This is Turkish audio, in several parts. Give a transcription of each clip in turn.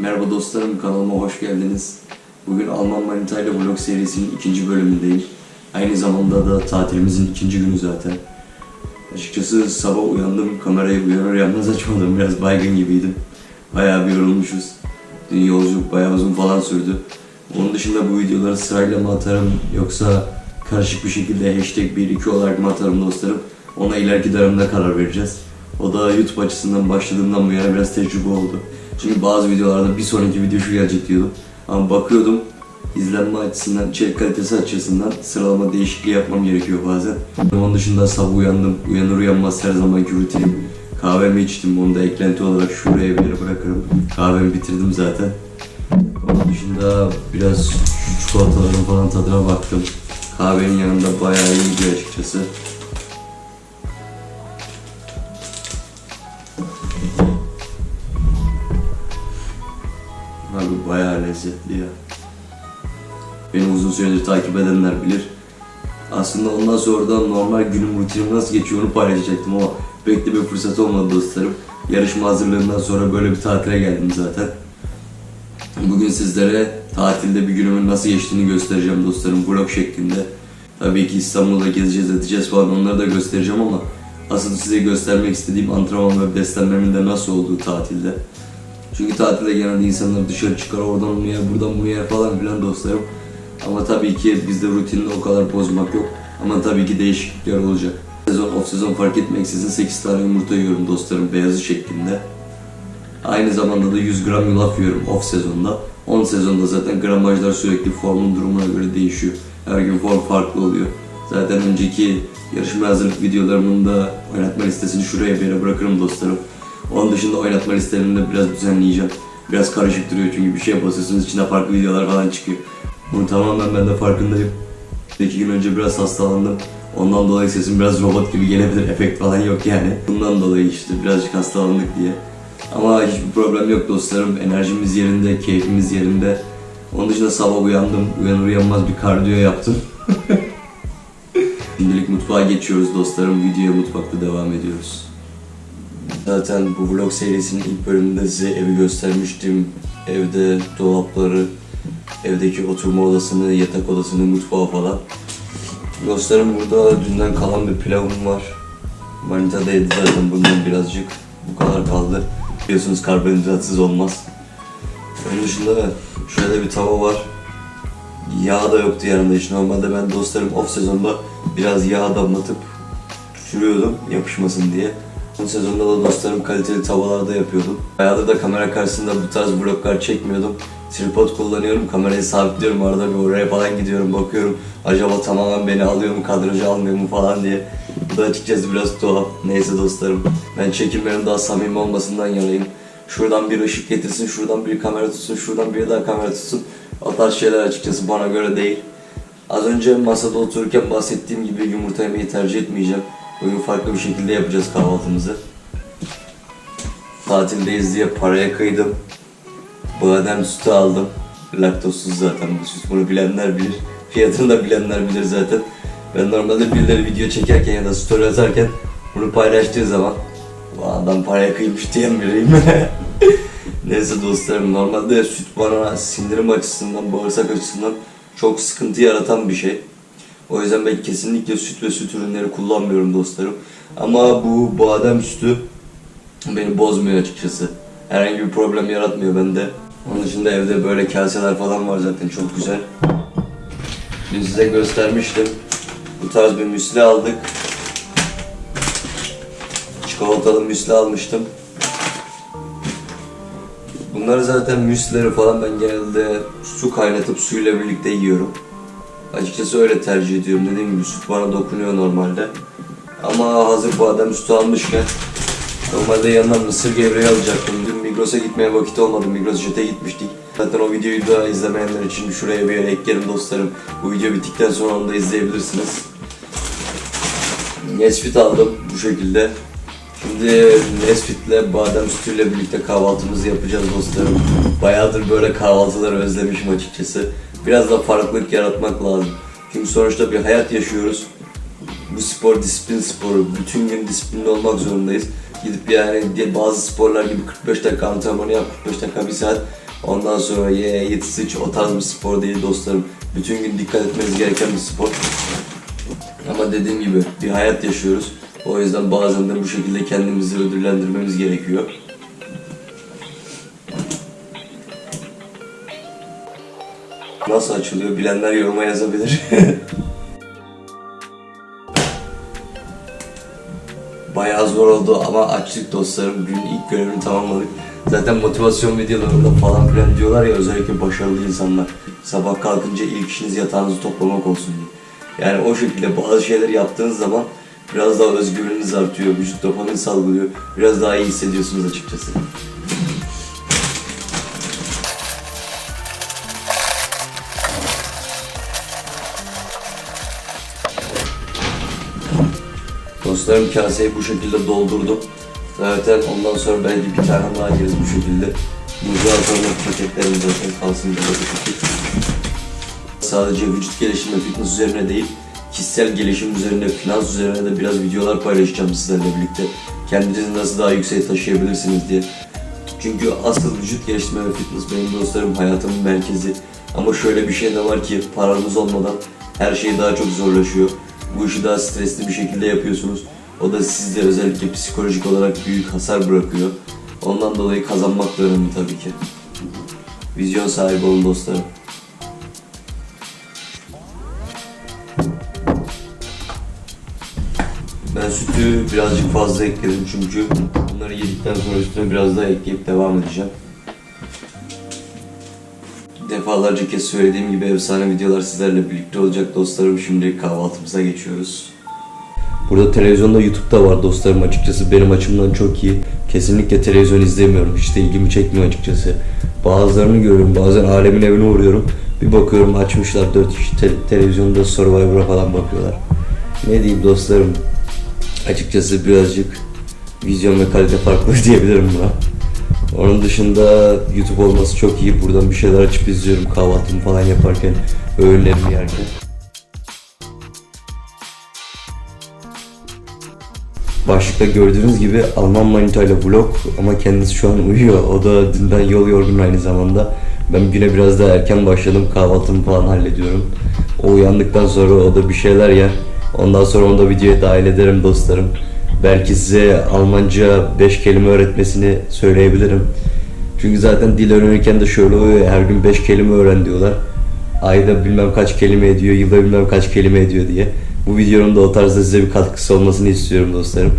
Merhaba dostlarım, kanalıma hoş geldiniz. Bugün Alman Manita ile vlog serisinin ikinci bölümündeyim. Aynı zamanda da tatilimizin ikinci günü zaten. Açıkçası sabah uyandım, kamerayı uyanır uyanmaz açmadım. Biraz baygın gibiydim. Bayağı bir yorulmuşuz. Dün yolculuk bayağı uzun falan sürdü. Onun dışında bu videoları sırayla mı atarım yoksa karışık bir şekilde hashtag 1-2 olarak mı atarım dostlarım? Ona ileriki dönemde karar vereceğiz. O da YouTube açısından başladığımdan bu yana biraz tecrübe oldu. Çünkü bazı videolarda bir sonraki video şu gelecek diyordum. Ama bakıyordum izlenme açısından, içerik kalitesi açısından sıralama değişikliği yapmam gerekiyor bazen. Onun dışında sabah uyandım. Uyanır uyanmaz her zamanki rutinim. Kahvemi içtim. Onu da eklenti olarak şuraya bir yere bırakırım. Kahvemi bitirdim zaten. Onun dışında biraz çikolataların falan tadına baktım. Kahvenin yanında bayağı iyi gidiyor açıkçası. Ya. Beni uzun süredir takip edenler bilir. Aslında ondan sonra da normal günüm rutinim nasıl geçiyor onu paylaşacaktım ama pek de bir fırsat olmadı dostlarım. Yarışma hazırlığından sonra böyle bir tatile geldim zaten. Bugün sizlere tatilde bir günümün nasıl geçtiğini göstereceğim dostlarım vlog şeklinde. Tabii ki İstanbul'da gezeceğiz edeceğiz falan onları da göstereceğim ama asıl size göstermek istediğim antrenman ve beslenmemin de nasıl olduğu tatilde. Çünkü tatilde genelde insanlar dışarı çıkar oradan bunu yer buradan bunu yer falan filan dostlarım. Ama tabii ki bizde rutinini o kadar bozmak yok. Ama tabii ki değişiklikler olacak. Sezon off sezon fark etmeksizin 8 tane yumurta yiyorum dostlarım beyazı şeklinde. Aynı zamanda da 100 gram yulaf yiyorum off sezonda. 10 sezonda zaten gramajlar sürekli formun durumuna göre değişiyor. Her gün form farklı oluyor. Zaten önceki yarışma hazırlık videolarımın da oynatma listesini şuraya bir yere bırakırım dostlarım. Onun dışında oynatma listelerini de biraz düzenleyeceğim. Biraz karışık duruyor çünkü bir şey basıyorsunuz içinde farklı videolar falan çıkıyor. Bunu tamamen ben de farkındayım. İki gün önce biraz hastalandım. Ondan dolayı sesim biraz robot gibi gelebilir. Efekt falan yok yani. Bundan dolayı işte birazcık hastalandık diye. Ama hiçbir problem yok dostlarım. Enerjimiz yerinde, keyfimiz yerinde. Onun dışında sabah uyandım. Uyanır uyanmaz bir kardiyo yaptım. Şimdilik mutfağa geçiyoruz dostlarım. Videoya mutfakta devam ediyoruz. Zaten bu vlog serisinin ilk bölümünde size evi göstermiştim. Evde dolapları, evdeki oturma odasını, yatak odasını, mutfağı falan. Dostlarım burada dünden kalan bir pilavım var. Manita da yedi zaten bundan birazcık. Bu kadar kaldı. Biliyorsunuz karbonhidratsız olmaz. Onun dışında şöyle bir tava var. Yağ da yoktu yanımda hiç. Normalde ben dostlarım off sezonda biraz yağ damlatıp sürüyordum yapışmasın diye. Son sezonda da dostlarım kaliteli tavalarda yapıyordum. Bayağıdır da kamera karşısında bu tarz vloglar çekmiyordum. Tripod kullanıyorum, kamerayı sabitliyorum arada bir oraya falan gidiyorum bakıyorum. Acaba tamamen beni alıyor mu, kadrajı almıyor mu falan diye. Bu da açıkçası biraz tuhaf. Neyse dostlarım, ben çekimlerin daha samimi olmasından yanayım. Şuradan bir ışık getirsin, şuradan bir kamera tutsun, şuradan bir daha kamera tutsun. O tarz şeyler açıkçası bana göre değil. Az önce masada otururken bahsettiğim gibi yumurta yemeyi tercih etmeyeceğim. Bugün farklı bir şekilde yapacağız kahvaltımızı. Tatildeyiz diye paraya kıydım. Badem sütü aldım. Laktozsuz zaten bu süt. Bunu bilenler bilir. Fiyatını da bilenler bilir zaten. Ben normalde birileri video çekerken ya da story atarken bunu paylaştığı zaman adam paraya kıymış diyen biriyim. Neyse dostlarım normalde süt bana sindirim açısından, bağırsak açısından çok sıkıntı yaratan bir şey. O yüzden ben kesinlikle süt ve süt ürünleri kullanmıyorum dostlarım. Ama bu badem sütü beni bozmuyor açıkçası. Herhangi bir problem yaratmıyor bende. Onun dışında evde böyle kaseler falan var zaten çok güzel. Dün size göstermiştim. Bu tarz bir müsli aldık. Çikolatalı müsli almıştım. Bunları zaten müslileri falan ben genelde su kaynatıp suyla birlikte yiyorum. Açıkçası öyle tercih ediyorum. Dediğim gibi süt bana dokunuyor normalde. Ama hazır badem sütü almışken normalde yanına mısır gevreği alacaktım. Dün Migros'a gitmeye vakit olmadı. Migros Jet'e gitmiştik. Zaten o videoyu da izlemeyenler için şuraya bir yere eklerim dostlarım. Bu video bittikten sonra onu da izleyebilirsiniz. Nesfit aldım bu şekilde. Şimdi Nesfit'le badem sütüyle birlikte kahvaltımızı yapacağız dostlarım. Bayağıdır böyle kahvaltıları özlemişim açıkçası. Biraz da farklılık yaratmak lazım. Çünkü sonuçta bir hayat yaşıyoruz. Bu spor disiplin sporu. Bütün gün disiplinli olmak zorundayız. Gidip yani bazı sporlar gibi 45 dakika antrenmanı yap, 45 dakika bir saat Ondan sonra ye, yet, sıç o tarz bir spor değil dostlarım. Bütün gün dikkat etmeniz gereken bir spor. Ama dediğim gibi bir hayat yaşıyoruz. O yüzden bazen de bu şekilde kendimizi ödüllendirmemiz gerekiyor. Nasıl açılıyor bilenler yoruma yazabilir. Bayağı zor oldu ama açtık dostlarım. Gün ilk görevini tamamladık. Zaten motivasyon videolarında falan filan diyorlar ya özellikle başarılı insanlar. Sabah kalkınca ilk işiniz yatağınızı toplamak olsun diye. Yani o şekilde bazı şeyler yaptığınız zaman biraz daha özgüveniniz artıyor, vücut dopamin salgılıyor. Biraz daha iyi hissediyorsunuz açıkçası. Dostlarım kaseyi bu şekilde doldurdum. Zaten ondan sonra belki bir tane daha yeriz bu şekilde. Muzu sonra paketlerimiz zaten kalsın burada bu şekilde. Sadece vücut gelişimi fitness üzerine değil, kişisel gelişim üzerine, finans üzerine de biraz videolar paylaşacağım sizlerle birlikte. Kendinizi nasıl daha yükseğe taşıyabilirsiniz diye. Çünkü asıl vücut geliştirme ve fitness benim dostlarım hayatımın merkezi. Ama şöyle bir şey de var ki paranız olmadan her şey daha çok zorlaşıyor. Bu işi daha stresli bir şekilde yapıyorsunuz. O da sizde özellikle psikolojik olarak büyük hasar bırakıyor. Ondan dolayı kazanmak da önemli tabii ki. Vizyon sahibi olun dostlarım. Ben sütü birazcık fazla ekledim çünkü bunları yedikten sonra üstüne biraz daha ekleyip devam edeceğim. Defalarca kez söylediğim gibi efsane videolar sizlerle birlikte olacak dostlarım. Şimdi kahvaltımıza geçiyoruz. Burada televizyonda YouTube'da var dostlarım açıkçası benim açımdan çok iyi. Kesinlikle televizyon izlemiyorum. Hiç de ilgimi çekmiyor açıkçası. Bazılarını görüyorum. Bazen alemin evine uğruyorum. Bir bakıyorum açmışlar 4 kişi te- televizyonda Survivor'a falan bakıyorlar. Ne diyeyim dostlarım. Açıkçası birazcık vizyon ve kalite farklı diyebilirim buna. Onun dışında YouTube olması çok iyi. Buradan bir şeyler açıp izliyorum kahvaltımı falan yaparken, öğünlerimi yerken. Başlıkta gördüğünüz gibi Alman manitayla vlog ama kendisi şu an uyuyor. O da dünden yol yorgun aynı zamanda. Ben güne biraz daha erken başladım. Kahvaltımı falan hallediyorum. O uyandıktan sonra o da bir şeyler yer. Ondan sonra onu da videoya dahil ederim dostlarım. Belki size Almanca 5 kelime öğretmesini söyleyebilirim. Çünkü zaten dil öğrenirken de şöyle oluyor. Her gün 5 kelime öğren diyorlar. Ayda bilmem kaç kelime ediyor, yılda bilmem kaç kelime ediyor diye. Bu videonun da o tarzda size bir katkısı olmasını istiyorum dostlarım.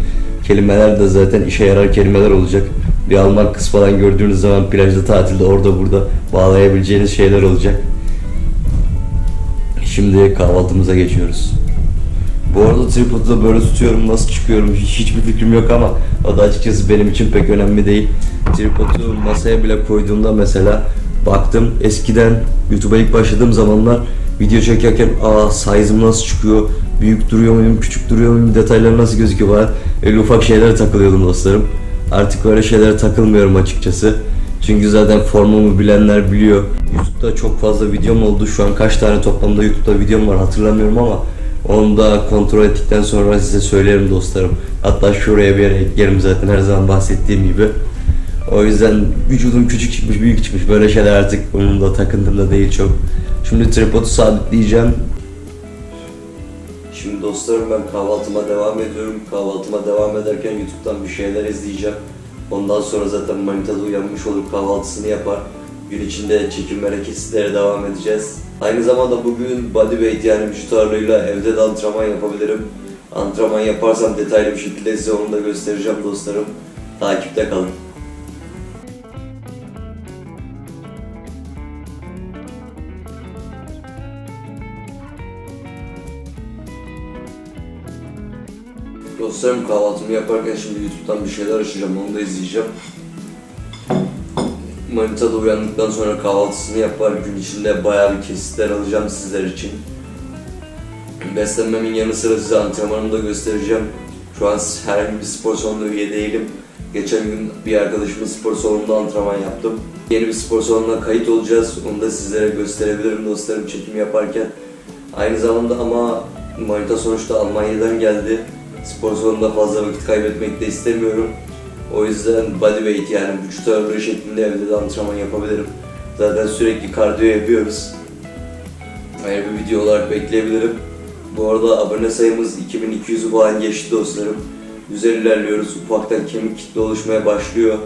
Kelimeler de zaten işe yarar kelimeler olacak. Bir Alman kız falan gördüğünüz zaman plajda, tatilde, orada burada bağlayabileceğiniz şeyler olacak. Şimdi kahvaltımıza geçiyoruz. Bu arada tripodu da böyle tutuyorum, nasıl çıkıyorum hiç, hiçbir fikrim yok ama o da açıkçası benim için pek önemli değil. Tripodu masaya bile koyduğumda mesela baktım eskiden YouTube'a ilk başladığım zamanlar video çekerken aa size'ım nasıl çıkıyor, büyük duruyor muyum, küçük duruyor muyum, detaylar nasıl gözüküyor falan öyle ufak şeylere takılıyordum dostlarım. Artık öyle şeylere takılmıyorum açıkçası. Çünkü zaten formumu bilenler biliyor. YouTube'da çok fazla videom oldu. Şu an kaç tane toplamda YouTube'da videom var hatırlamıyorum ama onu da kontrol ettikten sonra size söylerim dostlarım. Hatta şuraya bir yere eklerim zaten her zaman bahsettiğim gibi. O yüzden vücudum küçük çıkmış, büyük çıkmış. Böyle şeyler artık onun da takıntımda değil çok. Şimdi tripodu sabitleyeceğim. Şimdi dostlarım ben kahvaltıma devam ediyorum. Kahvaltıma devam ederken YouTube'dan bir şeyler izleyeceğim. Ondan sonra zaten manitada uyanmış olur kahvaltısını yapar. Gün içinde çekim hareketlere devam edeceğiz. Aynı zamanda bugün bodyweight yani vücut ağırlığıyla evde de antrenman yapabilirim. Antrenman yaparsam detaylı bir şekilde size onu da göstereceğim dostlarım. Takipte kalın. Dostlarım kahvaltımı yaparken şimdi YouTube'dan bir şeyler açacağım, onu da izleyeceğim. Manita da uyandıktan sonra kahvaltısını yapar, gün içinde bayağı bir kesitler alacağım sizler için. Beslenmemin yanı sıra size antrenmanımı da göstereceğim. Şu an herhangi bir spor salonunda üye değilim. Geçen gün bir arkadaşımın spor salonunda antrenman yaptım. Yeni bir spor salonuna kayıt olacağız. Onu da sizlere gösterebilirim dostlarım çekim yaparken. Aynı zamanda ama Manita sonuçta Almanya'dan geldi. Spor salonunda fazla vakit kaybetmek de istemiyorum. O yüzden bodyweight yani vücut ağırlığı şeklinde evde de antrenman yapabilirim. Zaten sürekli kardiyo yapıyoruz. Ayrı bir video olarak bekleyebilirim. Bu arada abone sayımız 2200'ü falan geçti dostlarım. Güzel ilerliyoruz. Ufaktan kemik kitle oluşmaya başlıyor.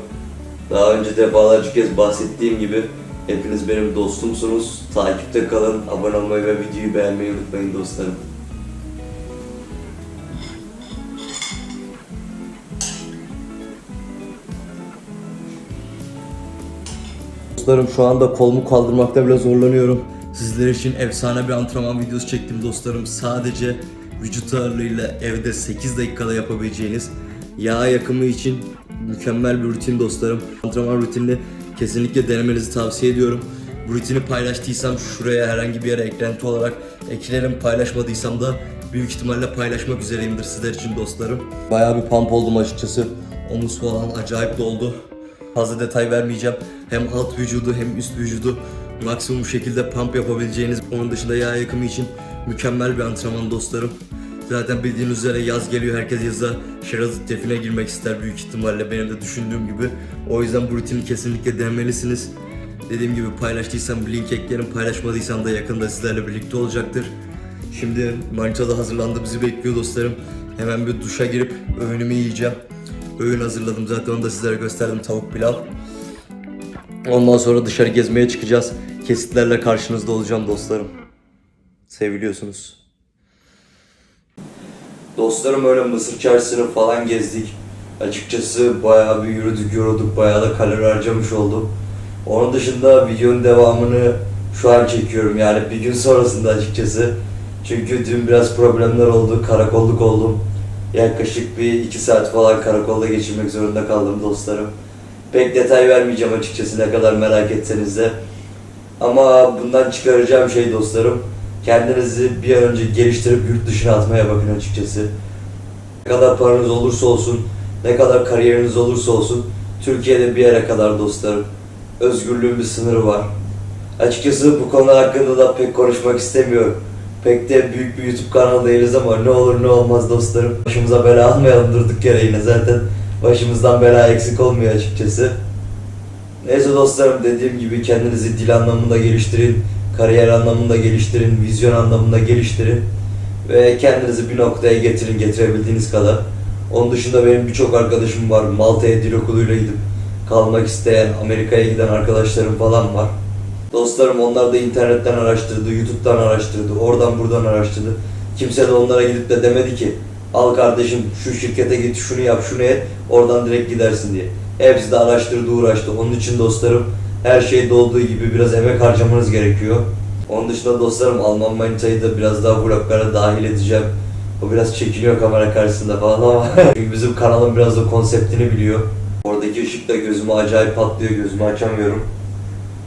Daha önce defalarca kez bahsettiğim gibi hepiniz benim dostumsunuz. Takipte kalın, abone olmayı ve videoyu beğenmeyi unutmayın dostlarım. Dostlarım şu anda kolumu kaldırmakta bile zorlanıyorum. Sizler için efsane bir antrenman videosu çektim dostlarım. Sadece vücut ağırlığıyla evde 8 dakikada yapabileceğiniz yağ yakımı için mükemmel bir rutin dostlarım. Antrenman rutinini kesinlikle denemenizi tavsiye ediyorum. Bu rutini paylaştıysam şuraya herhangi bir yere eklenti olarak eklerim. Paylaşmadıysam da büyük ihtimalle paylaşmak üzereyimdir sizler için dostlarım. Bayağı bir pump oldum açıkçası. Omuz falan acayip doldu. Fazla detay vermeyeceğim. Hem alt vücudu hem üst vücudu maksimum şekilde pump yapabileceğiniz, onun dışında yağ yakımı için mükemmel bir antrenman dostlarım. Zaten bildiğiniz üzere yaz geliyor, herkes yaza şerazit define girmek ister büyük ihtimalle benim de düşündüğüm gibi. O yüzden bu rutini kesinlikle denemelisiniz. Dediğim gibi paylaştıysam link eklerim, paylaşmadıysam da yakında sizlerle birlikte olacaktır. Şimdi Maniça'da hazırlandı, bizi bekliyor dostlarım. Hemen bir duşa girip öğünümü yiyeceğim. Öğün hazırladım zaten onu da sizlere gösterdim tavuk pilav. Ondan sonra dışarı gezmeye çıkacağız. Kesitlerle karşınızda olacağım dostlarım. Seviliyorsunuz. Dostlarım öyle Mısır çarşısını falan gezdik. Açıkçası bayağı bir yürüdük yorulduk bayağı da kalori harcamış oldum. Onun dışında videonun devamını şu an çekiyorum yani bir gün sonrasında açıkçası. Çünkü dün biraz problemler oldu, karakolluk oldum. Yaklaşık bir iki saat falan karakolda geçirmek zorunda kaldım dostlarım. Pek detay vermeyeceğim açıkçası ne kadar merak etseniz de. Ama bundan çıkaracağım şey dostlarım, kendinizi bir an önce geliştirip yurt dışına atmaya bakın açıkçası. Ne kadar paranız olursa olsun, ne kadar kariyeriniz olursa olsun, Türkiye'de bir yere kadar dostlarım. Özgürlüğün bir sınırı var. Açıkçası bu konu hakkında da pek konuşmak istemiyorum. Pek de büyük bir YouTube kanalı değiliz ama ne olur ne olmaz dostlarım. Başımıza bela almayalım durduk yere yine zaten başımızdan bela eksik olmuyor açıkçası. Neyse dostlarım dediğim gibi kendinizi dil anlamında geliştirin, kariyer anlamında geliştirin, vizyon anlamında geliştirin ve kendinizi bir noktaya getirin getirebildiğiniz kadar. Onun dışında benim birçok arkadaşım var. Malta'ya dil okuluyla gidip kalmak isteyen, Amerika'ya giden arkadaşlarım falan var. Dostlarım onlar da internetten araştırdı, YouTube'dan araştırdı, oradan buradan araştırdı. Kimse de onlara gidip de demedi ki al kardeşim şu şirkete git, şunu yap, şunu et, oradan direkt gidersin diye. Hepsi de araştırdı, uğraştı. Onun için dostlarım her şeyde olduğu gibi biraz emek harcamanız gerekiyor. Onun dışında dostlarım Alman Manita'yı da biraz daha vloglara dahil edeceğim. O biraz çekiniyor kamera karşısında falan ama çünkü bizim kanalın biraz da konseptini biliyor. Oradaki ışık da gözüme acayip patlıyor, gözümü açamıyorum.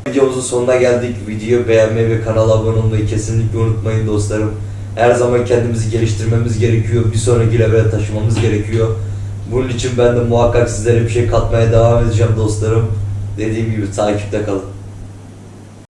Videomuzun sonuna geldik. Videoyu beğenmeyi ve kanala abone olmayı kesinlikle unutmayın dostlarım. Her zaman kendimizi geliştirmemiz gerekiyor. Bir sonraki levele taşımamız gerekiyor. Bunun için ben de muhakkak sizlere bir şey katmaya devam edeceğim dostlarım. Dediğim gibi takipte kalın.